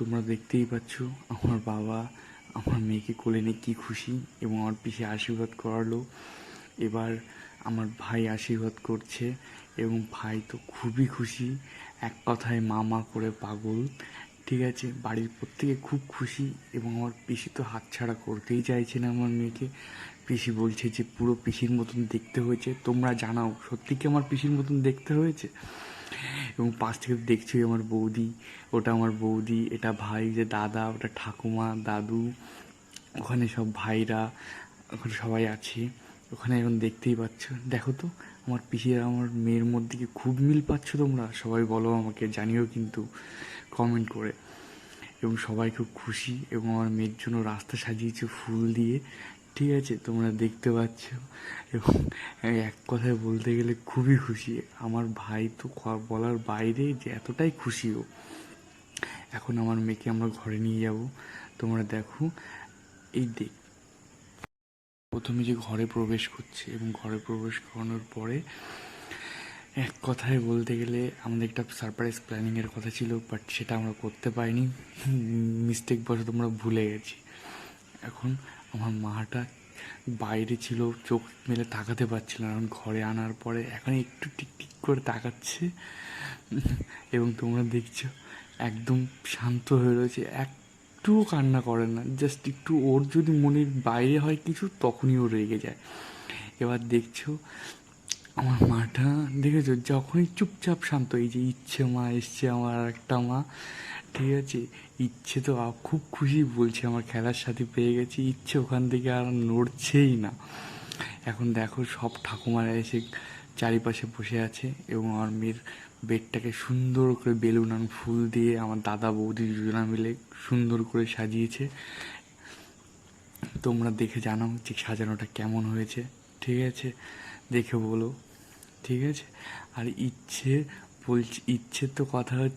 তোমরা দেখতেই পাচ্ছ আমার বাবা আমার মেয়েকে কোলে নিয়ে কী খুশি এবং আমার পিছে আশীর্বাদ করালো। এবার আমার ভাই আশীর্বাদ করছে এবং ভাই তো খুবই খুশি। এক কথায় মা মা করে পাগল। ঠিক আছে, বাড়ির প্রত্যেকে খুব খুশি এবং আমার পিসি তো হাতছাড়া করতেই চাইছে না আমার মেয়েকে। পিসি বলছে যে, পুরো পিসির মতন দেখতে হয়েছে। তোমরা জানাও, সত্যি কি আমার পিসির মতন দেখতে হয়েছে? এবং পাশ থেকে দেখছি আমার বৌদি, ওটা আমার বৌদি, এটা ভাই, যে দাদা, ওটা ঠাকুমা, দাদু, ওখানে সব ভাইরা, ওখানে সবাই আছে। ওখানে এখন দেখতেই পাচ্ছ। দেখো তো, আমার পিসির আমার মেয়ের মধ্যে কি খুব মিল পাচ্ছ তোমরা? সবাই বলো আমাকে, জানিও কিন্তু কমেন্ট করে। এবং সবাই খুব খুশি এবং আমার মেয়ের জন্য রাস্তা সাজিয়েছে ফুল দিয়ে। ঠিক আছে, তোমরা দেখতে পাচ্ছ। এবং এক কথায় বলতে গেলে খুবই খুশি। আমার ভাই তো বলার বাইরে যে এতটাই খুশি ও। এখন আমার মেয়েকে আমরা ঘরে নিয়ে যাব। তোমরা দেখো, এই দেখ প্রথমে যে ঘরে প্রবেশ করছে এবং ঘরে প্রবেশ করানোর পরে এক কথায় বলতে গেলে আমাদের একটা সারপ্রাইজ প্ল্যানিংয়ের কথা ছিল বাট সেটা আমরা করতে পারিনি। মিস্টেক বশত তোমরা ভুলে গেছি। এখন আমার মাটা বাইরে ছিল, চোখ মেলে তাকাতে পারছিল না। ঘরে আনার পরে এখন একটু টিক টিক করে তাকাচ্ছে। এবং তোমরা দেখছ, একদম শান্ত হয়ে রয়েছে। একটুও কান্না করে না জাস্ট একটু ওর যদি মনের বাইরে হয় কিছু, তখনই ও রেগে যায়। এবার দেখছ, আমার মাটা, দেখেছ? যখনই চুপচাপ শান্ত, এই যে ইচ্ছে মা এসছে, আমার একটা মা। ঠিক আছে, ইচ্ছে তো খুব খুশি বলছে আমার খেলার সাথে পেয়ে গেছি, ইচ্ছে ওখান থেকে আর নড়ছেই না। এখন দেখো সব ঠাকুমারা এসে চারিপাশে বসে আছে এবং আমার মেয়ের বেডটাকে সুন্দর করে বেলুন আর ফুল দিয়ে আমার দাদা বৌদি দুজনা মিলে সুন্দর করে সাজিয়েছে। তোমরা দেখে জানাও যে সাজানোটা কেমন হয়েছে, ঠিক আছে? দেখে বলো, ঠিক আছে? আর ইচ্ছে বলছি, ইচ্ছে তো কথা হচ্ছে